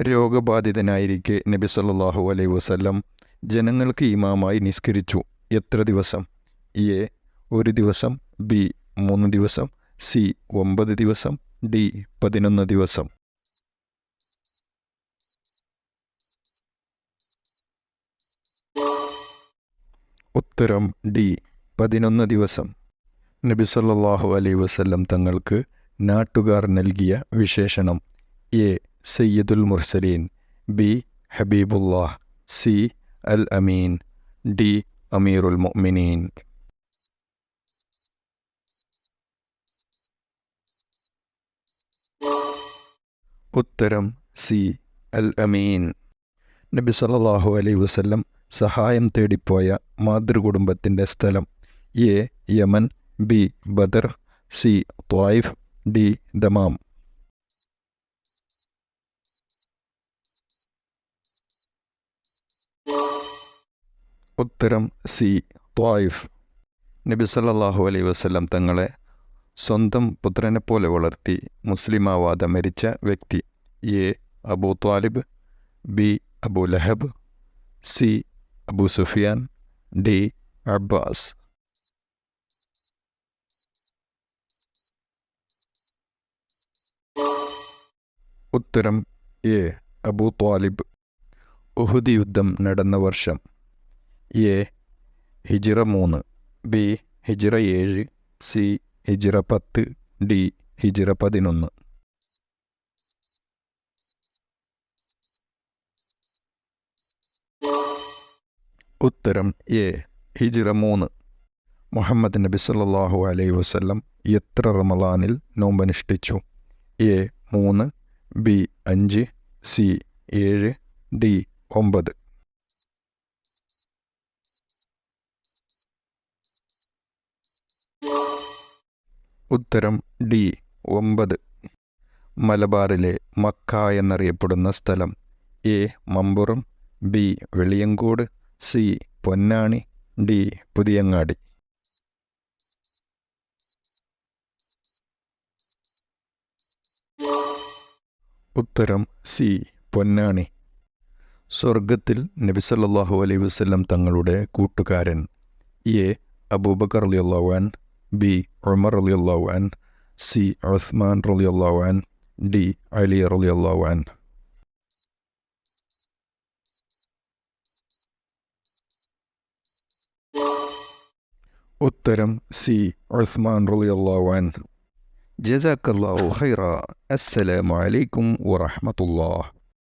രോഗബാധിതനായിരിക്കെ നബി സല്ലാഹു അലൈ വസല്ലം ജനങ്ങൾക്ക് ഇമാമായി നിസ്കരിച്ചു. എത്ര ദിവസം? എ ഒരു ദിവസം ബി മൂന്ന് ദിവസം സി ഒമ്പത് ദിവസം ഡി പതിനൊന്ന് ദിവസം. ഉത്തരം ഡി പതിനൊന്ന് ദിവസം. നബി സല്ലാഹു അലൈ വസല്ലം തങ്ങൾക്ക് നാട്ടുകാർ നൽകിയ വിശേഷണം എ സയ്യിദുൽ മുർസലീൻ ബി ഹബീബുല്ലാഹ് സി അൽ അമീൻ ഡി അമീറുൽ മൊമിനീൻ ഉത്തരം സി അൽ അമീൻ. നബി സല്ലല്ലാഹു അലൈഹി വസ്ല്ലം സഹായം തേടിപ്പോയ മാതൃകുടുംബത്തിന്റെ സ്ഥലം A Yemen B Badr C Taif D Dammam. ഉത്തരം സി. ത്വായിഫ്. നബി സല്ലാഹു അലൈ വസല്ലം തങ്ങളെ സ്വന്തം പുത്രനെപ്പോലെ വളർത്തി മുസ്ലിമാവാതെ മരിച്ച വ്യക്തി A. Abu Talib B. Abu Lahab C. Abu Sufyan D. Abbas. ഉത്തരം എ. Abu Talib. ഉഹുദ് യുദ്ധം നടന്ന വർഷം എ ഹിജിറ മൂന്ന്. ബി ഹിജിറ ഏഴ്. സി ഹിജിറ പത്ത്. ഡി ഹിജിറ പതിനൊന്ന്. ഉത്തരം എ ഹിജിറ മൂന്ന്. മുഹമ്മദ് നബി സല്ലാഹു അലൈഹി വസല്ലം എത്ര റമലാനിൽ നോമ്പനുഷ്ഠിച്ചു? എ മൂന്ന്. ബി അഞ്ച്. സി ഏഴ്. ഡി ഒമ്പത്. ഉത്തരം ഡി ഒമ്പത്. മലബാറിലെ മക്ക എന്നറിയപ്പെടുന്ന സ്ഥലം A Mampuram B Veliyankode C Ponnani D Puthiyangadi. ഉത്തരം സി പൊന്നാണി. സ്വർഗത്തിൽ നബിസല്ലാഹു അലൈ വസല്ലം തങ്ങളുടെ കൂട്ടുകാരൻ എ അബൂബക്കർ റളിയല്ലാഹു അൻ ബി ഉമർ റളിയല്ലാഹു അൻ സി ഉസ്മാൻ റളിയല്ലാഹു അൻ ഡി അലി റളിയല്ലാഹു അൻ ഉത്തരം സി ഉസ്മാൻ റളിയല്ലാഹു അൻ ജസാക്കല്ലാഹു ഖൈറ അസ്സലാമു അലൈക്കും വറഹ്മത്തുള്ളാഹ്